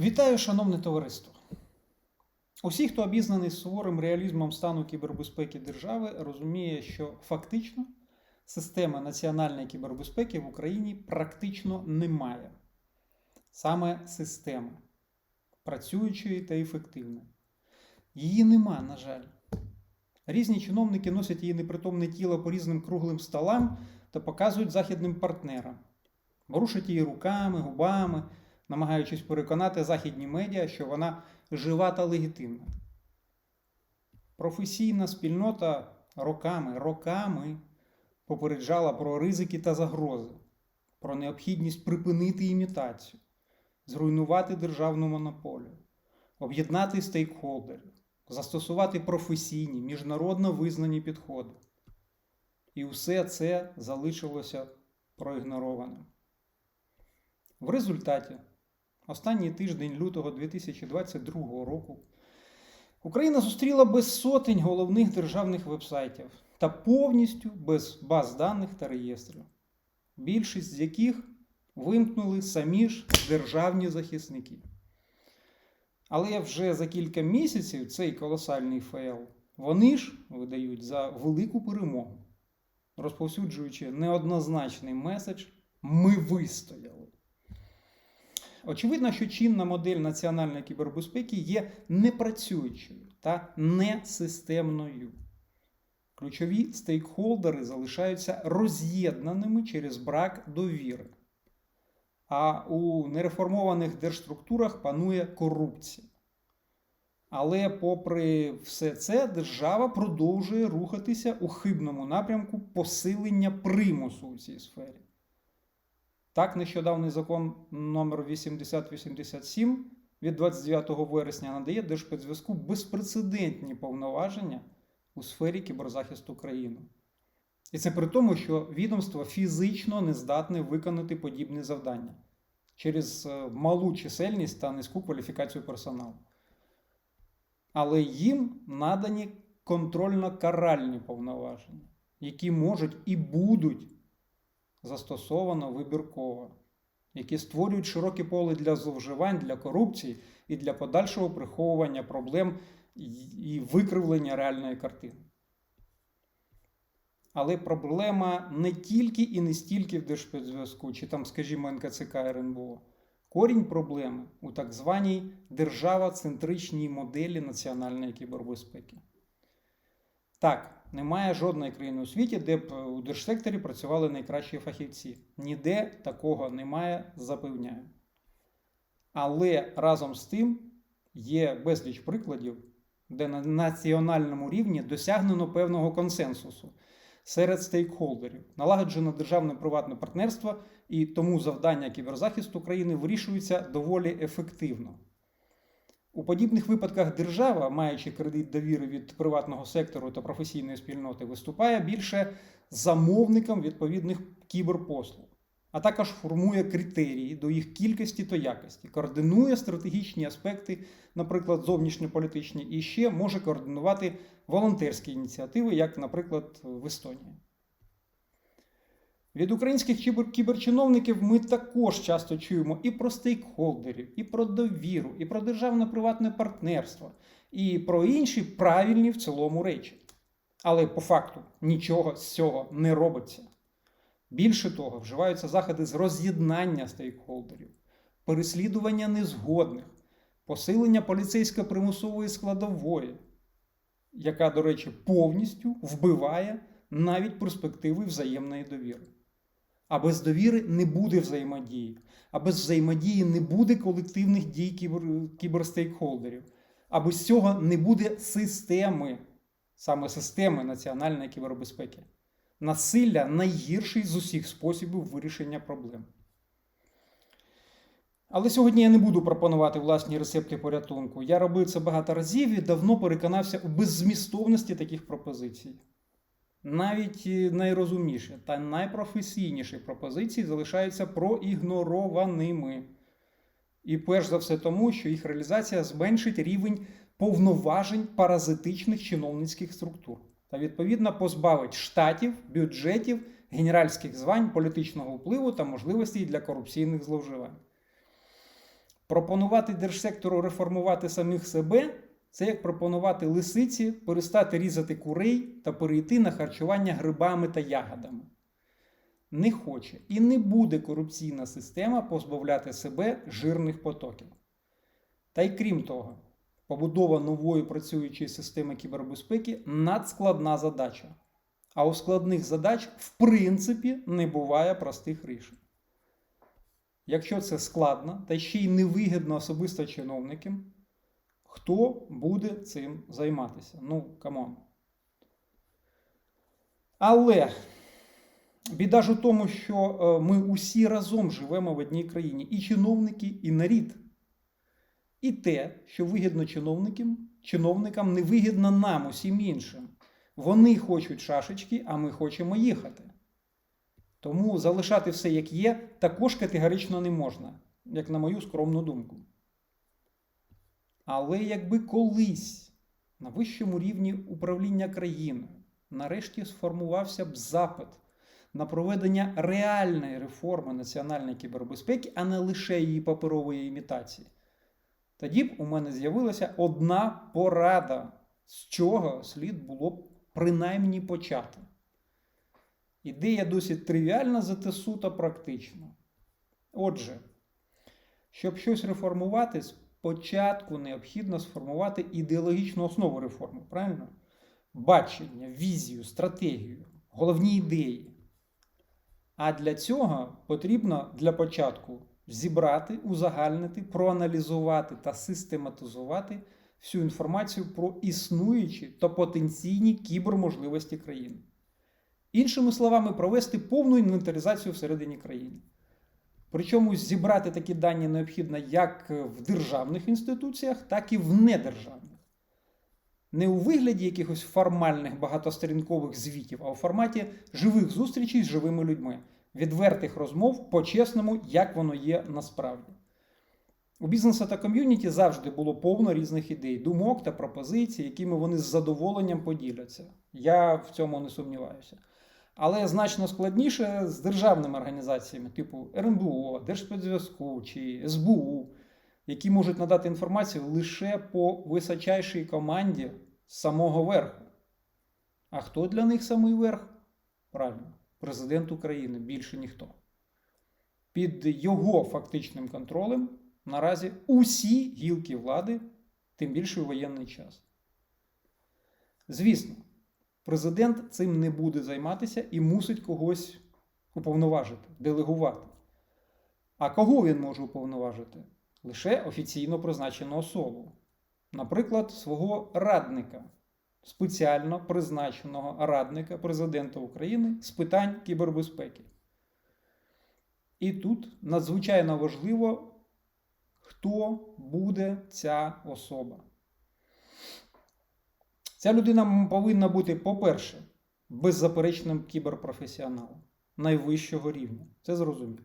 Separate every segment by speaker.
Speaker 1: Вітаю, шановне товариство. Усі, хто обізнаний з суворим реалізмом стану кібербезпеки держави, розуміє, що фактично системи національної кібербезпеки в Україні практично немає. Саме системи працюючої та ефективної. Її нема, на жаль. Різні чиновники носять її непритомне тіло по різним круглим столам та показують західним партнерам. Ворушать її руками, губами, намагаючись переконати західні медіа, що вона жива та легітимна. Професійна спільнота роками, роками попереджала про ризики та загрози, про необхідність припинити імітацію, зруйнувати державну монополію, об'єднати стейкхолдерів, застосувати професійні, міжнародно визнані підходи. І все це залишилося проігнорованим. В результаті, останній тиждень лютого 2022 року, Україна зустріла без сотень головних державних вебсайтів та повністю без баз даних та реєстрів, більшість з яких вимкнули самі ж державні захисники. Але вже за кілька місяців цей колосальний фейл вони ж видають за велику перемогу, розповсюджуючи неоднозначний меседж Ми вистояли. Очевидно, що чинна модель національної кібербезпеки є непрацюючою та несистемною. Ключові стейкхолдери залишаються роз'єднаними через брак довіри. А у нереформованих держструктурах панує корупція. Але, попри все це, держава продовжує рухатися у хибному напрямку посилення примусу у цій сфері. Так, нещодавний закон номер 8087 від 29 вересня надає Держспецзв'язку безпрецедентні повноваження у сфері кіберзахисту країни. І це при тому, що відомство фізично не здатне виконати подібні завдання через е, малу чисельність та низьку кваліфікацію персоналу. Але їм надані контрольно-каральні повноваження, які можуть і будуть застосовано вибірково, які створюють широке поле для зловживань, для корупції і для подальшого приховування проблем і викривлення реальної картини. Але проблема не тільки і не стільки в Держспецзв'язку, чи там, скажімо, НКЦК РНБО. Корінь проблеми у так званій держава-центричній моделі національної кібербезпеки. Так, немає жодної країни у світі, де б у держсекторі працювали найкращі фахівці. Ніде такого немає, запевняю. Але разом з тим є безліч прикладів, де на національному рівні досягнено певного консенсусу серед стейкхолдерів, налагоджено державне приватне партнерство, і тому завдання кіберзахисту країни вирішується доволі ефективно. У подібних випадках держава, маючи кредит довіри від приватного сектору та професійної спільноти, виступає більше замовником відповідних кіберпослуг, а також формує критерії до їх кількості та якості, координує стратегічні аспекти, наприклад, зовнішньополітичні, і ще може координувати волонтерські ініціативи, як, наприклад, в Естонії. Від українських кіберчиновників ми також часто чуємо і про стейкхолдерів, і про довіру, і про державно-приватне партнерство, і про інші правильні в цілому речі. Але по факту нічого з цього не робиться. Більше того, вживаються заходи з роз'єднання стейкхолдерів, переслідування незгодних, посилення поліцейсько-примусової складової, яка, до речі, повністю вбиває навіть перспективи взаємної довіри. А без довіри не буде взаємодії. А без взаємодії не буде колективних дій кібер, кіберстейкхолдерів. А без цього не буде системи, саме системи національної кібербезпеки. Насилля найгірший з усіх способів вирішення проблем. Але сьогодні я не буду пропонувати власні рецепти порятунку. Я робив це багато разів і давно переконався у беззмістовності таких пропозицій. Навіть е, найрозумніші та найпрофесійніші пропозиції залишаються проігнорованими. І перш за все тому, що їх реалізація зменшить рівень повноважень паразитичних чиновницьких структур та відповідно позбавить штатів, бюджетів, генеральських звань, політичного впливу та можливостей для корупційних зловживань. Пропонувати держсектору реформувати самих себе це як пропонувати лисиці перестати різати курей та перейти на харчування грибами та ягодами. Не хоче і не буде корупційна система позбавляти себе жирних потоків. Та й крім того, побудова нової працюючої системи кібербезпеки надскладна задача. А у складних задач, в принципі, не буває простих рішень. Якщо це складно та ще й невигідно особисто чиновникам, хто буде цим займатися? Ну, камон. Але біда ж у тому, що е, ми усі разом живемо в одній країні, і чиновники, і нарід. І те, що вигідно чиновникам, чиновникам не вигідно нам, усім іншим. Вони хочуть шашечки, а ми хочемо їхати. Тому залишати все як є, також категорично не можна, як на мою скромну думку. Але якби колись на вищому рівні управління країною нарешті сформувався б запит на проведення реальної реформи національної кібербезпеки, а не лише її паперової імітації, тоді б у мене з'явилася одна порада, з чого слід було б принаймні почати. Ідея досить тривіальна, зате суто практична. Отже, щоб щось реформувати, спочатку необхідно сформувати ідеологічну основу реформи, правильно? Бачення, візію, стратегію, головні ідеї. А для цього потрібно для початку зібрати, узагальнити, проаналізувати та систематизувати всю інформацію про існуючі та потенційні кіберможливості країни. Іншими словами, провести повну інвентаризацію всередині країни. Причому зібрати такі дані необхідно як в державних інституціях, так і в недержавних. Не у вигляді якихось формальних багатосторінкових звітів, а у форматі живих зустрічей з живими людьми, відвертих розмов по-чесному, як воно є насправді. У бізнесу та ком'юніті завжди було повно різних ідей, думок та пропозицій, якими вони з задоволенням поділяться. Я в цьому не сумніваюся. Але значно складніше з державними організаціями, типу РНБО, Держспецзв'язку чи СБУ, які можуть надати інформацію лише по височайшій команді з самого верху. А хто для них самий верх? Правильно, президент України, більше ніхто. Під його фактичним контролем наразі усі гілки влади, тим більше у воєнний час. Звісно, президент цим не буде займатися і мусить когось уповноважити, делегувати. А кого він може уповноважити? Лише офіційно призначену особу. Наприклад, свого радника, спеціально призначеного радника президента України з питань кібербезпеки. І тут надзвичайно важливо, хто буде ця особа. Ця людина повинна бути, по-перше, беззаперечним кіберпрофесіоналом найвищого рівня. Це зрозуміло.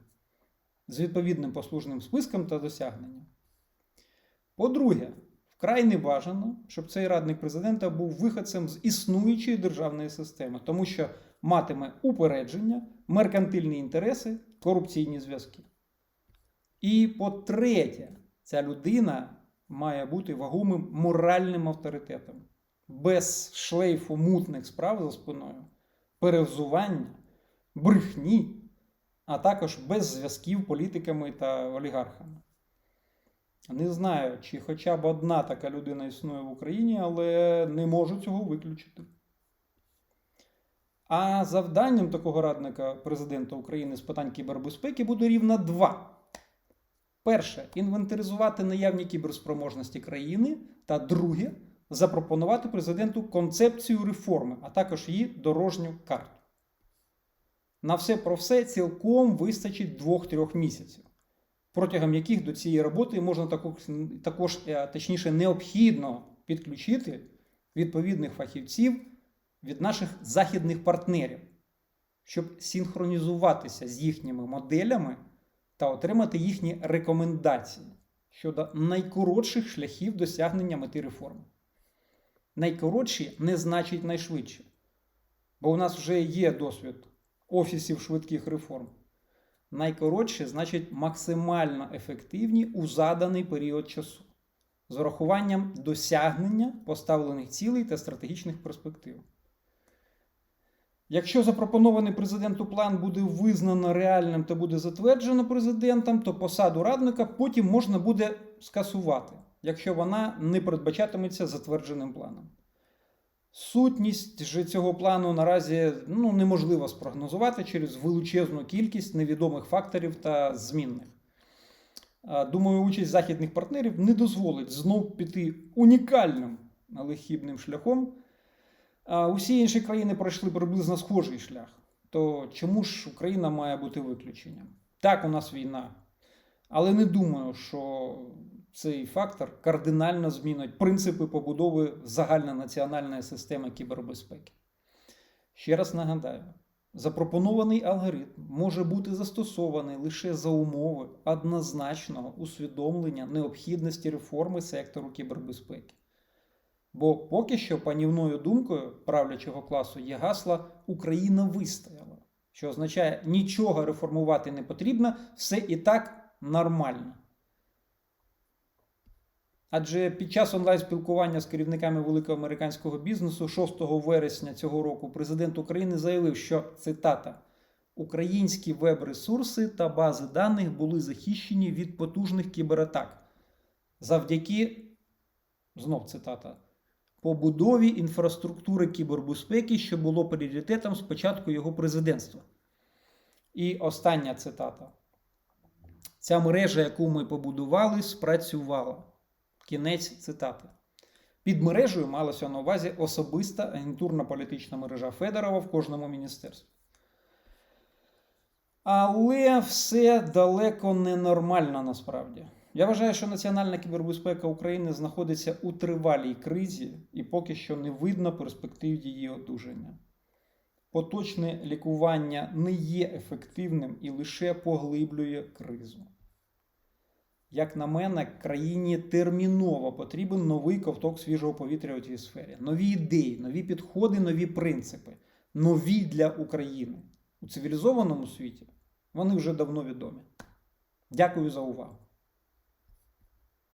Speaker 1: З відповідним послужним списком та досягненням. По-друге, вкрай не бажано, щоб цей радник президента був виходцем з існуючої державної системи, тому що матиме упередження, меркантильні інтереси, корупційні зв'язки. І по-третє, ця людина має бути вагомим моральним авторитетом, без шлейфу мутних справ за спиною, перевзування, брехні, а також без зв'язків політиками та олігархами. Не знаю, чи хоча б одна така людина існує в Україні, але не можу цього виключити. А завданням такого радника президента України з питань кібербезпеки буде рівно два. Перше інвентаризувати наявні кіберспроможності країни. Та друге запропонувати президенту концепцію реформи, а також її дорожню карту. На все про все цілком вистачить 2-3 місяців, протягом яких до цієї роботи можна також, також точніше, необхідно підключити відповідних фахівців від наших західних партнерів, щоб синхронізуватися з їхніми моделями та отримати їхні рекомендації щодо найкоротших шляхів досягнення мети реформи. Найкоротші не значить найшвидше, бо у нас вже є досвід офісів швидких реформ. найкоротші значить максимально ефективні у заданий період часу з урахуванням досягнення поставлених цілей та стратегічних перспектив. Якщо запропонований президенту план буде визнано реальним та буде затверджено президентом, то посаду радника потім можна буде скасувати, якщо вона не передбачатиметься затвердженим планом. Сутність же цього плану наразі ну, неможливо спрогнозувати через величезну кількість невідомих факторів та змінних. Думаю, участь західних партнерів не дозволить знов піти унікальним, але шляхом. Усі інші країни пройшли приблизно схожий шлях. То чому ж Україна має бути виключенням? Так, у нас війна. Але не думаю, що цей фактор кардинально змінить принципи побудови загальнонаціональної системи кібербезпеки. Ще раз нагадаю: запропонований алгоритм може бути застосований лише за умови однозначного усвідомлення необхідності реформи сектору кібербезпеки. Бо поки що панівною думкою правлячого класу є гасло Україна вистояла, що означає нічого реформувати не потрібно, все і так нормально. Адже під час онлайн-спілкування з керівниками великого американського бізнесу 6 вересня цього року президент України заявив, що цитата Українські веб-ресурси та бази даних були захищені від потужних кібератак завдяки, знов цитата, побудові інфраструктури кібербезпеки, що було пріоритетом з початку його президентства. І остання цитата. Ця мережа, яку ми побудували, спрацювала. Кінець цитати. Під мережею малося на увазі особиста агентурна політична мережа Федорова в кожному міністерстві. Але все далеко не нормально насправді. Я вважаю, що національна кібербезпека України знаходиться у тривалій кризі і поки що не видно перспектив її одужання. Поточне лікування не є ефективним і лише поглиблює кризу. Як на мене, країні терміново потрібен новий ковток свіжого повітря у цій сфері. Нові ідеї, нові підходи, нові принципи, нові для України. У цивілізованому світі вони вже давно відомі. Дякую за увагу.